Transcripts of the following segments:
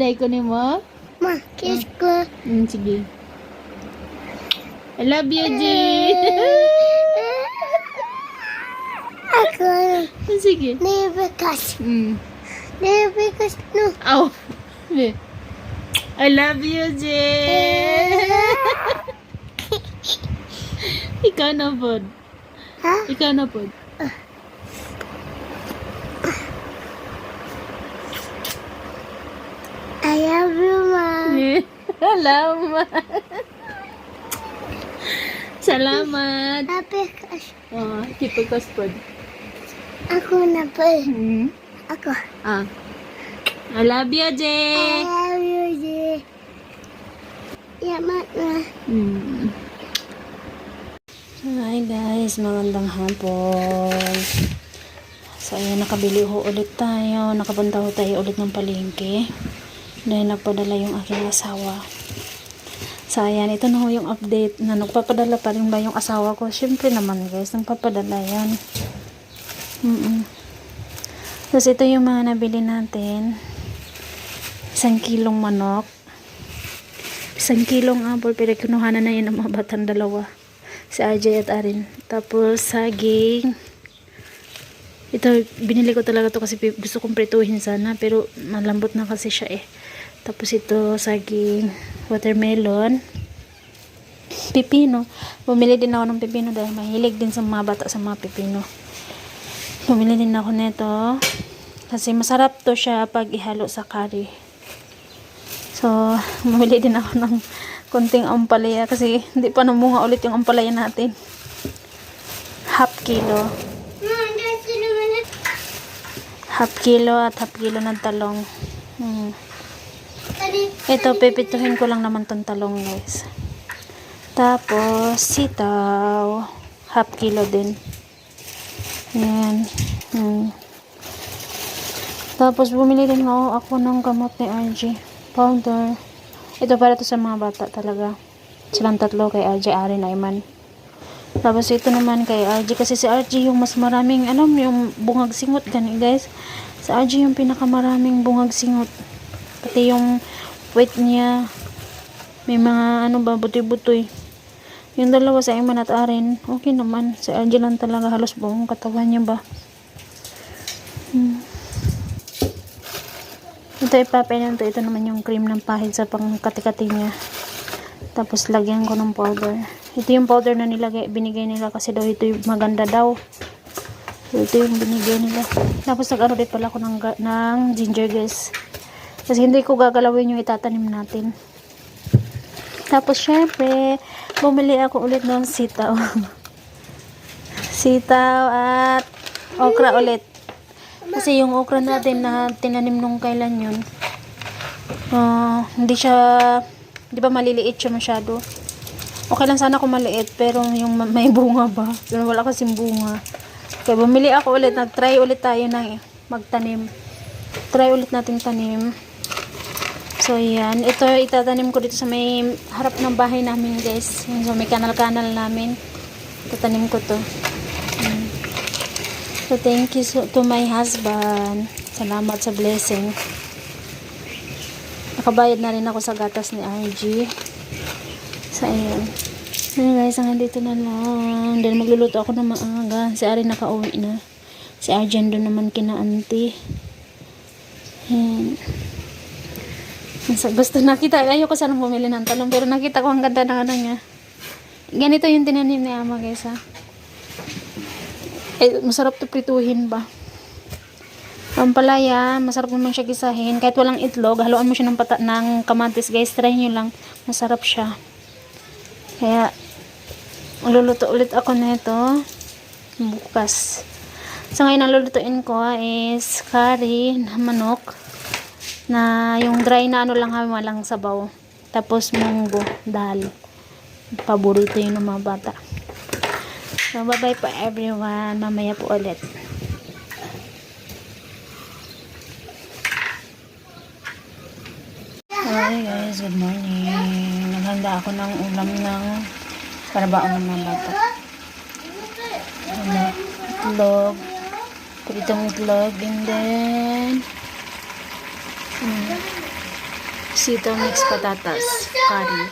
Day ko ni mo? Ma, kiss ko. Hmm, sige. I love you, G. Ako, sige. nibikas. Hmm. Nibikas no. Aw. Eh. I love you, J. Ikaw na po. Ha? Ikaw na po. I love you, ma. Salamat. Salamat. Nabikas. Oh, kipukas po. Ako na pa. Hmm. Ako. Ah. I love you, J. I love you, Ji. Yamat na. Hmm. Hi guys, magandang hapon. So ayan, nakabili ho ulit tayo. Nakapunta ho tayo ulit ng palengke. Dahil nagpadala yung aking asawa. So ayan, ito na ho yung update na nagpapadala pa rin ba yung asawa ko. Siyempre naman guys, nagpapadala yan. Mm -mm. Tapos ito yung mga nabili natin. Isang kilong manok. Isang kilong apple, pero kinuha na na yun ng mga batang dalawa si RJ at Arin. Tapos, saging. Ito, binili ko talaga to kasi gusto kong prituhin sana. Pero, malambot na kasi siya eh. Tapos ito, saging, watermelon, pipino. Bumili din ako ng pipino dahil mahilig din sa mga bata sa mga pipino. Bumili din ako nito. Kasi masarap to siya pag ihalo sa curry. So, bumili din ako ng konting ampalaya kasi hindi pa namunga ulit yung ampalaya natin. Half kilo. Half kilo at half kilo ng talong. Hmm. Ito, pipituhin ko lang naman tong talong guys. Tapos, sitaw. Half kilo din. Ayan. Hmm. Tapos, bumili din ako, ako ng gamot ni RG. Powder. Ito para to sa mga bata talaga. Silang tatlo kay RJ, Arin, Ayman. Tapos ito naman kay RG kasi si RG yung mas maraming ano yung bungag singot gani guys. Si RG yung pinakamaraming bungag singot. Pati yung weight niya may mga ano ba butoy-butoy. Yung dalawa sa Iman at Arin, okay naman. Si lang talaga halos buong katawan niya ba. Hmm. Ito ipapainan to. Ito naman yung cream ng pahid sa pangkati-kati niya. Tapos lagyan ko ng powder. Ito yung powder na nilagay, binigay nila kasi daw ito yung maganda daw. Ito yung binigay nila. Tapos nag-ano din pala ako ng, ng ginger guys. Kasi hindi ko gagalawin yung itatanim natin. Tapos syempre, bumili ako ulit ng sitaw. sitaw at okra ulit. Kasi yung okra natin na tinanim nung kailan yun, ah, hindi siya, di ba maliliit siya masyado. Okay lang sana kung maliit, pero yung ma- may bunga ba? Pero wala kasing bunga. Kaya bumili ako ulit, nag-try ulit tayo ng magtanim. Try ulit natin tanim. So, yan. Ito, itatanim ko dito sa may harap ng bahay namin, guys. Yung sa may kanal-kanal namin. Tatanim ko to. Mm. So, thank you so, to my husband. Salamat sa blessing. Nakabayad na rin ako sa gatas ni RG. So, ayan. Ayan guys, hanggang dito na lang. Dahil magluluto ako ng maaga. Si Ari nakauwi na. Si Arjan doon naman kina auntie. Ayan. Gusto nakita, ayoko sana bumili ng talong pero nakita ko ang ganda ng ano niya. Ganito yung tinanim ni Ama guys ha. Eh, masarap to prituhin ba? Ang palaya, masarap naman siya gisahin. Kahit walang itlog, haluan mo siya ng, pata ng kamatis guys. Try nyo lang. Masarap siya. Kaya, luluto ulit ako nito bukas. So ngayon ang lulutuin ko is curry na manok na yung dry na ano lang kami walang sabaw. Tapos munggo, dal. Paborito yun ng mga bata. So bye bye po everyone. Mamaya po ulit. Hi guys, good morning. Naghanda ako ng ulam ng para baon ng mga bata. Ano, itlog. Pritong itlog and then mm, mix patatas. Curry.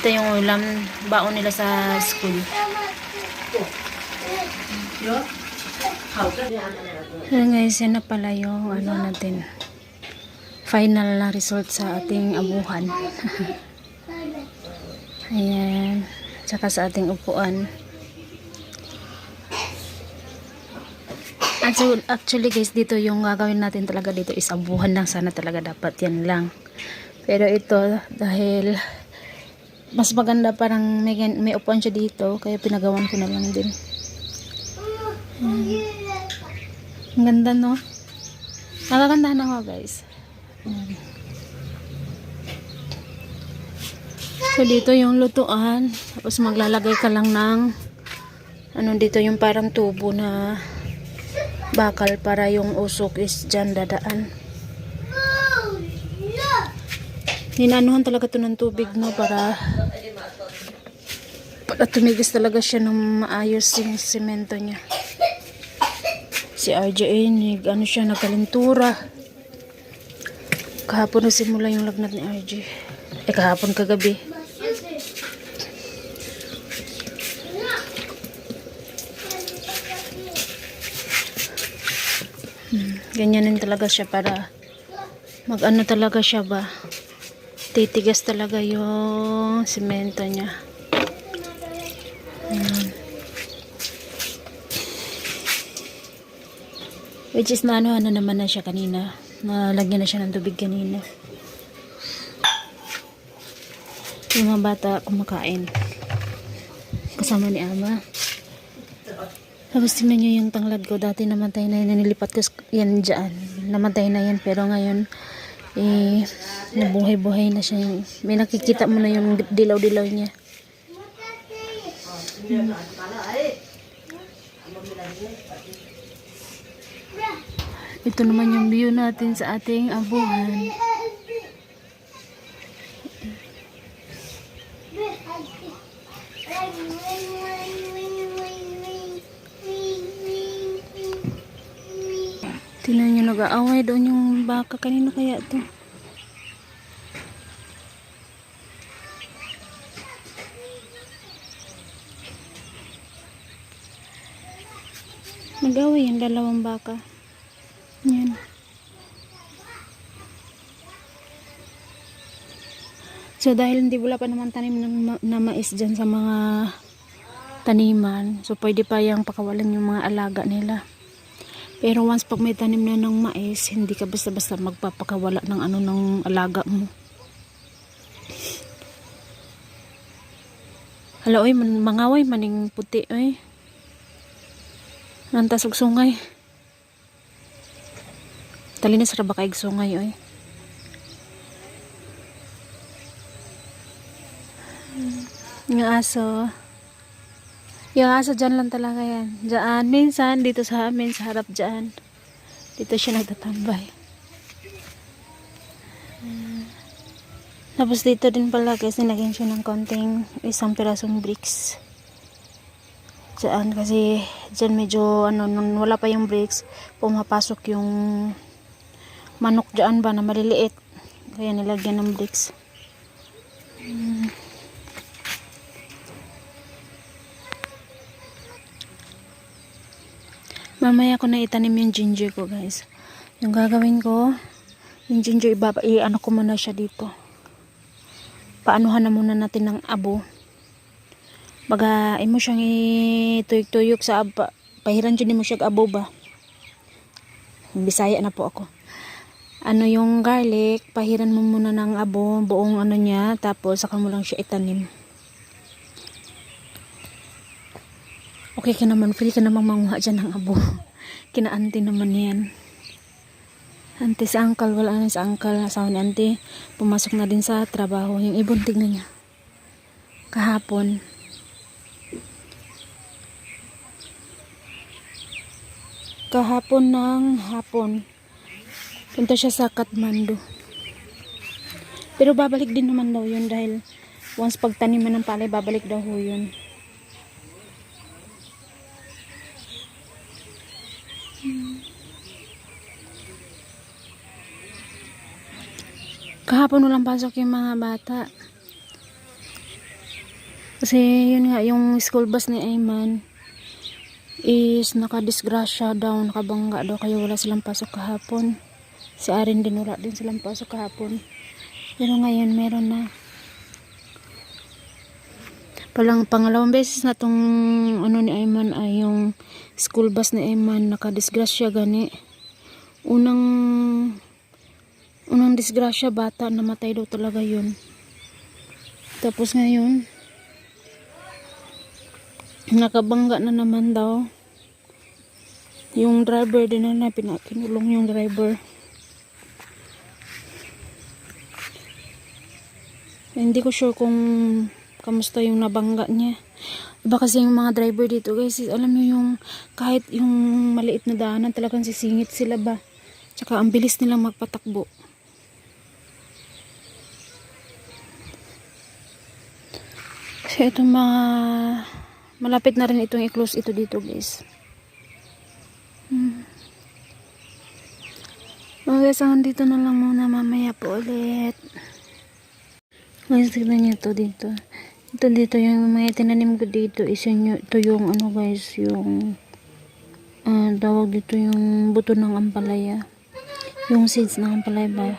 Ito yung ulam baon nila sa school. So guys, yan na pala yung ano natin. Final na result sa ating abuhan. Ayan. Tsaka sa ating upuan. Actually, actually guys, dito yung gagawin natin talaga dito is abuhan lang. Sana talaga dapat yan lang. Pero ito, dahil mas maganda parang may, may upuan siya dito. Kaya pinagawan ko na lang din. Ang ganda no? Nakagandahan ako guys. So dito yung lutuan. Tapos maglalagay ka lang ng ano dito yung parang tubo na bakal para yung usok is dyan dadaan. Ninanuhan talaga to ng tubig no para para tumigis talaga siya ng maayos yung semento niya. Si RJ nag, ano siya, nagkalintura. Kahapon nagsimula yung lagnat ni RJ. Eh, kahapon kagabi. Ganyanin talaga siya para mag-ano talaga siya ba. Titigas talaga yung simento niya. Hmm. Which is na ano, ano naman na siya kanina. Nalagyan na siya ng tubig kanina. Yung mga bata kumakain. Kasama ni Ama. Tapos tingnan nyo yung tanglad ko. Dati namatay na yan. Nilipat ko yan dyan. Namatay na yan. Pero ngayon, eh, nabuhay-buhay na siya. May nakikita mo na yung dilaw-dilaw niya. Ito naman yung view natin sa ating abuhan. Tingnan nyo nag-aaway doon yung baka. Kanino kaya to? Nag-aaway yung dalawang baka. Yan. So dahil hindi wala pa naman tanim ng na mais dyan sa mga taniman, so pwede pa yung pakawalan yung mga alaga nila. Pero once pag may tanim na ng mais, hindi ka basta-basta magpapakawala ng ano ng alaga mo. Hala, oy, man, mangaway, maning puti, oy. Nantas og sungay. Talinis ra ba kaig sungay, oy. Yung aso. Yung aso dyan lang talaga yan. Dyan. Minsan, dito sa amin, sa harap dyan. Dito siya nagtatambay. Tapos dito din pala guys, nilagyan siya ng konting isang pirasong bricks. Dyan kasi dyan medyo ano, nung wala pa yung bricks, pumapasok yung manok dyan ba na maliliit. Kaya nilagyan ng bricks. Mm. Mamaya ko na itanim yung ginger ko, guys. Yung gagawin ko, yung ginger, ibaba, i-ano ko muna siya dito. Paanuhan na muna natin ng abo. Baga, imo siyang ituyok-tuyok sa aba. Pahiran dyan mo siya abo ba? Bisaya na po ako. Ano yung garlic, pahiran mo muna ng abo, buong ano niya, tapos saka mo lang siya itanim. Okay ka naman, free ka namang manguha dyan ng abo. Kina-auntie naman yan. Auntie si uncle, wala na si uncle. Asawa ni auntie, pumasok na din sa trabaho. Yung ibon, tignan niya. Kahapon. Kahapon ng hapon. Punta siya sa Kathmandu. Pero babalik din naman daw yun dahil once pagtaniman ng palay, babalik daw ho yun. Kahapon walang pasok yung mga bata. Kasi yun nga, yung school bus ni Ayman is nakadisgrasya daw, nakabangga daw, kaya wala silang pasok kahapon. Si Arin din wala din silang pasok kahapon. Pero ngayon meron na. Palang pangalawang beses na tong ano ni Ayman ay yung school bus ni Ayman nakadisgrasya gani. Unang unang disgrasya bata namatay daw talaga yun. Tapos ngayon nakabangga na naman daw. Yung driver din na pina- pinulong yung driver. Hindi ko sure kung kamusta yung nabangga niya. Iba kasi yung mga driver dito guys, alam niyo yung kahit yung maliit na daanan talagang sisingit sila ba. Tsaka ang bilis nilang magpatakbo. Kasi itong mga malapit na rin itong i-close ito dito guys. Hmm. Oh guys, hanggang dito na lang muna mamaya po ulit. Guys, tignan nyo to dito. Ito dito yung mga tinanim ko dito is yun, yung- ito yung ano guys, yung ah, tawag dito yung buto ng ampalaya. Yung seeds ng ampalaya ba?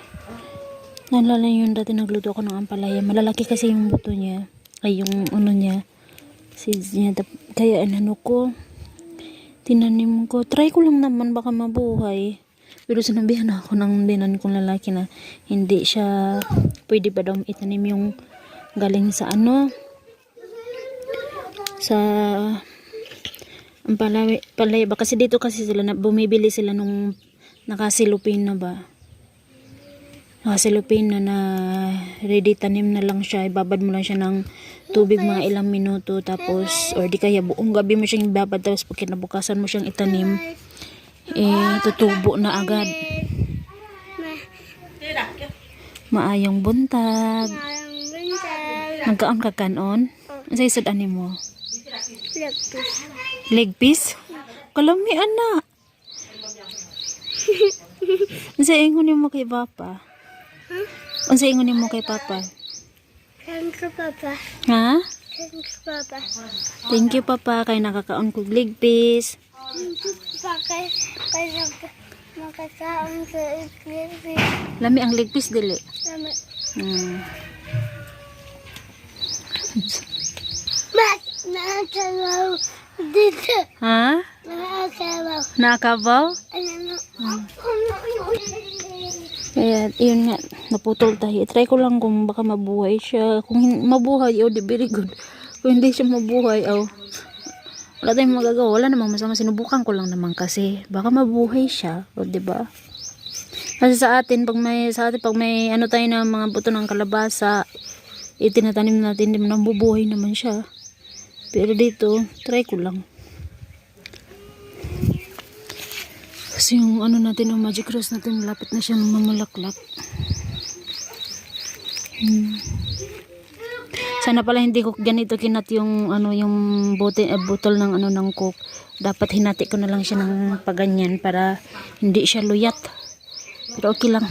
Nalala yun dati nagluto ako ng ampalaya. Malalaki kasi yung buto niya. Ay yung ano niya. Seeds niya. Kaya ano ko. Tinanim ko. Try ko lang naman baka mabuhay. Pero sinabihan ako ng dinan kong lalaki na hindi siya pwede ba daw itanim yung galing sa ano sa ang palay, palay ba kasi dito kasi sila na bumibili sila nung nakasilupin na ba nakasilupin na na ready tanim na lang siya. Ibabad mo lang siya ng tubig mga ilang minuto tapos or di kaya buong gabi mo siyang ibabad tapos pag kinabukasan mo siyang itanim eh tutubo na agad. Maayong buntag. Nagkaon ka kanon sa isod ani mo? Lapis. leg piece? Kalami ana Unsa ingon mo kay papa? Unsa ingon mo kay papa? Thank you, Papa. Ha? Thank you, Papa. Thank you papa kay nakakaon kog leg piece. Thank you, Papa. Kaya, kaya makasaan sa iklipi. Lami ang leg piece dili. Sama. Hmm. Mat, nakakalaw dito. Ha? Nakakalaw. Nakabaw? Ano, ano? Kaya, yun nga, naputol tayo. Try ko lang kung baka mabuhay siya. Kung mabuhay, oh, very good. Kung hindi siya mabuhay, oh, wala tayong magagawa. Wala namang masama. Sinubukan ko lang naman kasi. Baka mabuhay siya. O, di ba? Kasi sa atin, pag may, sa atin, pag may, ano tayo na mga buto ng kalabasa, itinatanim natin, di man bubuhay naman siya. Pero dito, try ko lang. Kasi yung ano natin, yung magic rose natin, malapit na siyang mamulaklak. Hmm. Sana pala hindi ko ganito kinat yung ano yung bote, eh, botol ng ano ng coke. Dapat hinati ko na lang siya ng paganyan para hindi siya luyat. Pero okay lang.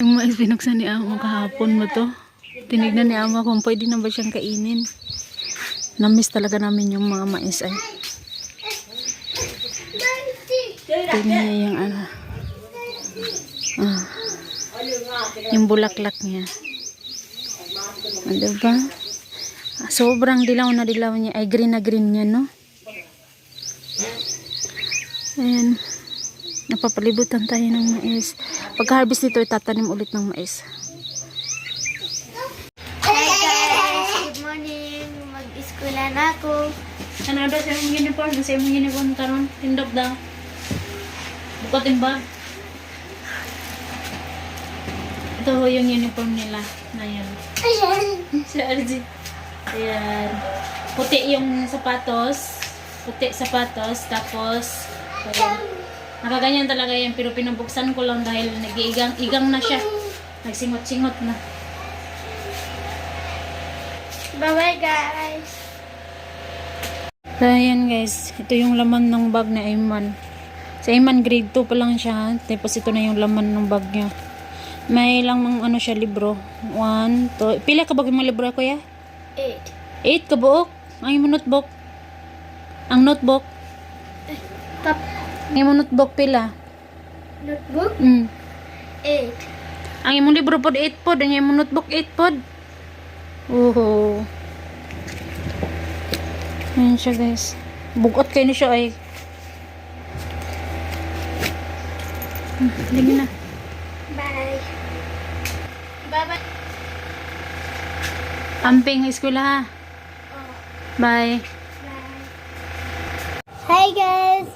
Yung mais pinuksan ni Amo kahapon mo to. Tinignan ni Amo kung pwede na ba siyang kainin. Namiss talaga namin yung mga mais ay. Tingnan niya yung ano. Ah. Yung bulaklak niya. Ah, diba? Ah, Sobrang dilaw na dilaw niya. Ay, green na green niya, no? Ayan. Napapalibutan tayo ng mais. Pagka-harvest nito, itatanim ulit ng mais. Hi guys! Good morning! Mag-eskwela na ako. Ano daw sa imong uniform? Sa imong uniform karon Tindog daw. Yung bag. Ito ho yung uniform nila. Ayan! Si RG. Ayan. Puti yung sapatos. Puti sapatos. Tapos, ayan. Nakaganyan talaga yan. Pero pinabuksan ko lang dahil nag-iigang igang na siya. Nagsingot-singot na. Bye-bye guys! So, ayan guys. Ito yung laman ng bag na Ayman. Sa Iman, grade 2 pa lang siya. Tapos ito na yung laman ng bag niya. May lang mga ano siya, libro. One, two. Pila ka ba yung mga libro, kuya? Eight. Eight ka buok. Ang imo notebook. Ang notebook. Top Ang imo notebook pila. notebook? Mm. Eight. Ang imong libro pod 8 pod, ang imong notebook 8 pod. Oho. Ayan siya guys. Bugot kayo ni siya ay. Hmm, Hindi na. Bye. Bye-bye. Amping eskwela ha. Bye. Bye. Hi guys.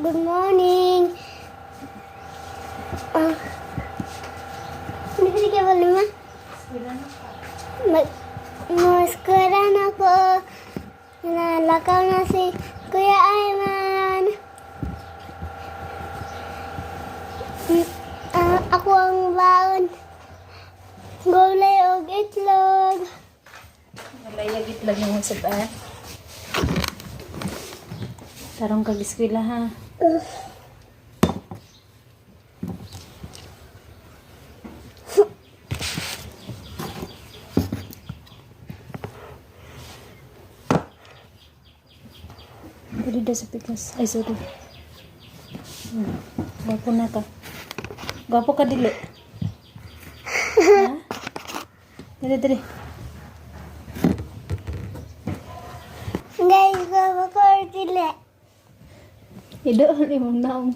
Good morning. Uh, hindi ka ba lima? Mag Maskwera na ako. Nalakaw na si Kuya Ayman. Mm, ah, ako ang baon. Gulay o itlog. Malayagit lang yung sa baan. Tarong kag eskwela ha. Pwede daw sa pikas. Ay, sorry. Hmm. Gwapo na ka. Gwapo ka dili. ha? Dili, dili. Guys, baba ko sila. Idoon imong naong.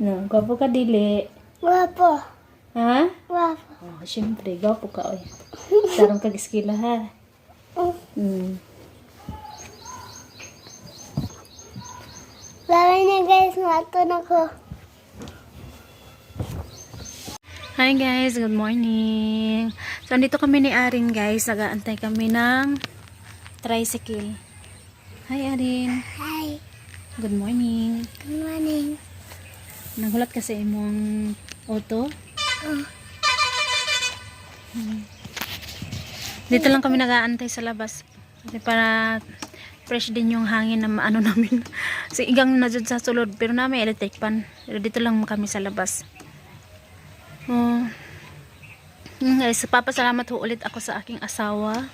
No, gwapo ka dili. Wapo. Ha? Wapo. Oh, syempre, gwapo ka oy. Tarong kag eskila ha. Hmm. Bye na guys, matun ako. Hi guys, good morning. So, andito kami ni Arin guys. Nagaantay kami ng tricycle. Hi Arin. Hi. Good morning. Good morning. Nagulat ka sa imong auto? Hmm. Dito lang kami nagaantay sa labas. Kasi para fresh din yung hangin na maano namin. Kasi igang na sa sulod. Pero namin electric pan. Pero dito lang kami sa labas. Oh. Yun guys, papasalamat ho ulit ako sa aking asawa.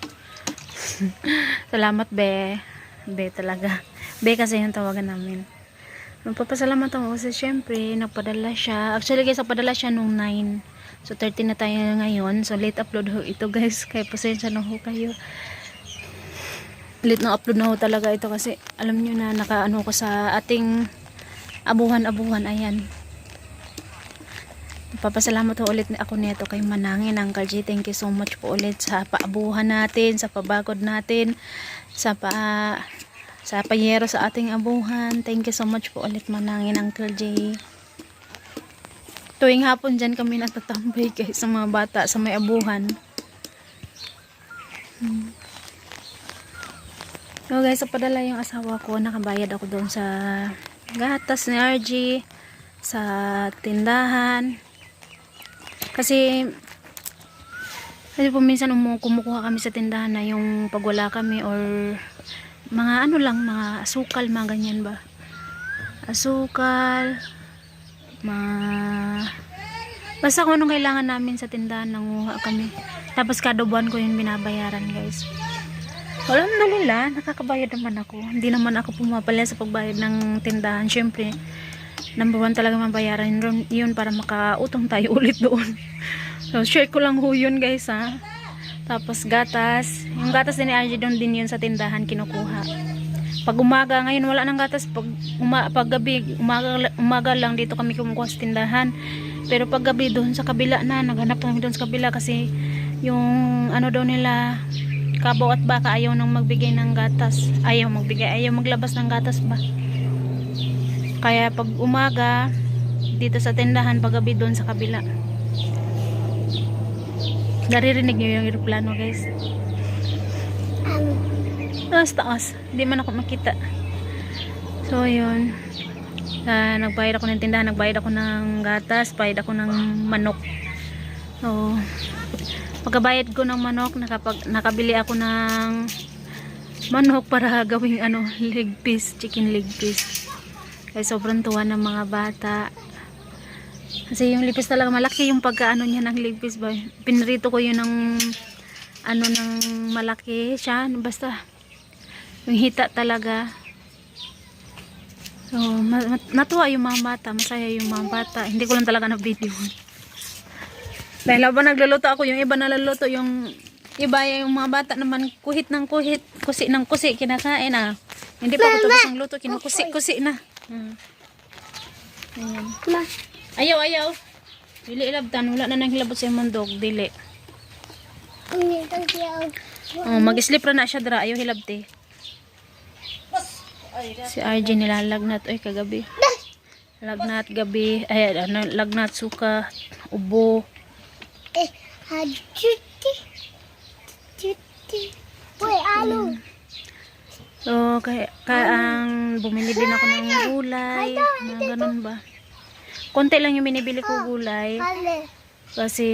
Salamat be. Be talaga. Be kasi yung tawagan namin. Magpapasalamat ako kasi syempre, nagpadala siya. Actually guys, nagpadala siya nung 9. So 13 na tayo ngayon. So late upload ho ito guys. Kaya pasensya na ho kayo. Late na upload na ho talaga ito kasi alam nyo na nakaano ko sa ating abuhan-abuhan. Ayan. Papasalamat ho ulit ako nito kay Manangin Uncle G. Thank you so much po ulit sa paabuhan natin, sa pabagod natin, sa pa sa payero sa ating abuhan. Thank you so much po ulit Manangin Uncle J. Tuwing hapon dyan kami natatambay guys sa mga bata sa may abuhan. Hmm. So guys, sa padala yung asawa ko, nakabayad ako doon sa gatas ni RG, sa tindahan. Kasi kasi po minsan umu- kumukuha kami sa tindahan na yung pag wala kami or mga ano lang, mga asukal, mga ganyan ba. Asukal, mga basta kung anong kailangan namin sa tindahan, nanguha kami. Tapos kada buwan ko yung binabayaran guys. Nila, nakakabayad naman ako. Hindi naman ako pumapalya sa pagbayad ng tindahan. Siyempre, number one talaga mabayaran yun, para makautong tayo ulit doon. So, share ko lang ho yun guys ha. Tapos gatas. Yung gatas din ni RJ doon din yun sa tindahan kinukuha. Pag umaga, ngayon wala nang gatas. Pag, uma, pag gabi, umaga, umaga lang dito kami kumukuha sa tindahan. Pero pag gabi doon sa kabila na, naghanap kami doon sa kabila kasi yung ano daw nila, kabaw at baka ayaw nang magbigay ng gatas. Ayaw magbigay, ayaw maglabas ng gatas ba. Kaya pag umaga, dito sa tindahan, pag gabi doon sa kabila. Naririnig niyo yung aeroplano guys. Taas taas. Hindi man ako makita. So, yun. Uh, nagbayad ako ng tindahan. Nagbayad ako ng gatas. Bayad ako ng manok. So, pagkabayad ko ng manok, nakapag, nakabili ako ng manok para gawing ano, leg piece, chicken leg piece. Kaya sobrang tuwa ng mga bata. Kasi yung lipis talaga malaki yung pagkaano niya ng lipis ba. Pinrito ko yun ng ano ng malaki siya. Basta yung hita talaga. So, natuwa yung mga bata. Masaya yung mga bata. Hindi ko lang talaga na video. Dahil habang nagluluto ako, yung iba naluluto, yung iba yung mga bata naman kuhit ng kuhit, kusi ng kusi, kinakain ah. Hindi pa ko tapos ang luto, kinukusi-kusi na. Hmm. Ayaw, ayaw. Dili ilabtan, wala na nang hilabot sa dili. hindi ko siya. Oh, mag-sleep na siya dra, ayaw hilabti. Si RJ nilalagnat oy kagabi. Lagnat gabi, ay ano, lagnat suka, ubo. Eh, hajuti. Juti. Uy, alo. So, kaya, kaya ang bumili din ako ng gulay, mga ganun ba. Konti lang yung binibili ko gulay. Ale. Kasi,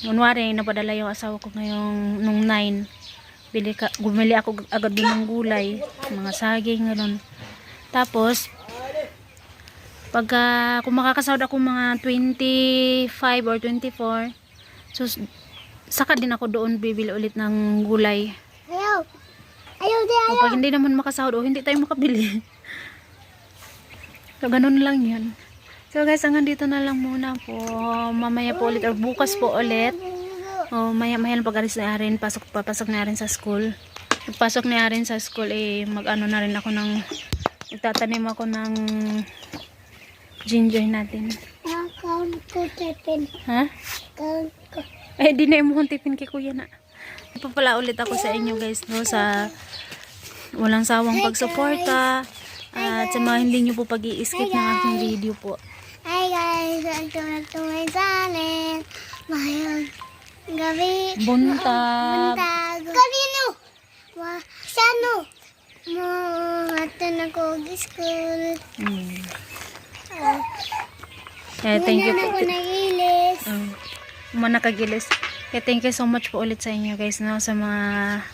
kunwari, napadala yung asawa ko ngayong nung 9. Bili ka, bumili ako agad din ng gulay, mga saging, gano'n. Tapos, pagka, kung makakasahod ako mga 25 or 24, so, saka din ako doon bibili ulit ng gulay. Ayaw. Ayaw di O pag hindi naman makasahod, o hindi tayo makabili. so, ganun lang yun. So guys, hanggang dito na lang muna po. Mamaya po ulit, or bukas po ulit. O maya maya lang pag-alis na rin, pasok, papasok na rin sa school. Pagpasok na rin sa school, eh, mag-ano na rin ako ng, magtatanim ako ng ginger natin. Ko tipin. Ha? Account ko. Eh, di na mo tipin kay kuya na. Ito pala ulit ako sa inyo guys, no, sa walang sawang pagsuporta at sa mga hindi nyo po pag skip ng aking video po. Hi guys, welcome to my channel. Mayroon gabi. Buntag. Buntag. Kanino? Wa, sano? Mo, ato na ko school. Mm. Eh, thank you po. ako nagilis. Um, mga nakagilis. Kaya thank you so much po ulit sa inyo guys, no, sa mga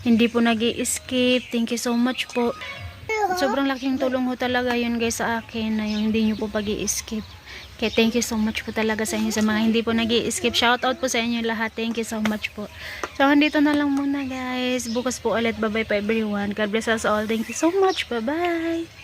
hindi po nag skip Thank you so much po. Sobrang laking tulong ho talaga yun guys sa akin na yung hindi nyo po pag skip Kaya thank you so much po talaga sa inyo sa mga hindi po nag skip Shout out po sa inyo lahat. Thank you so much po. So, handito na lang muna guys. Bukas po ulit. Bye-bye pa everyone. God bless us all. Thank you so much. Bye-bye.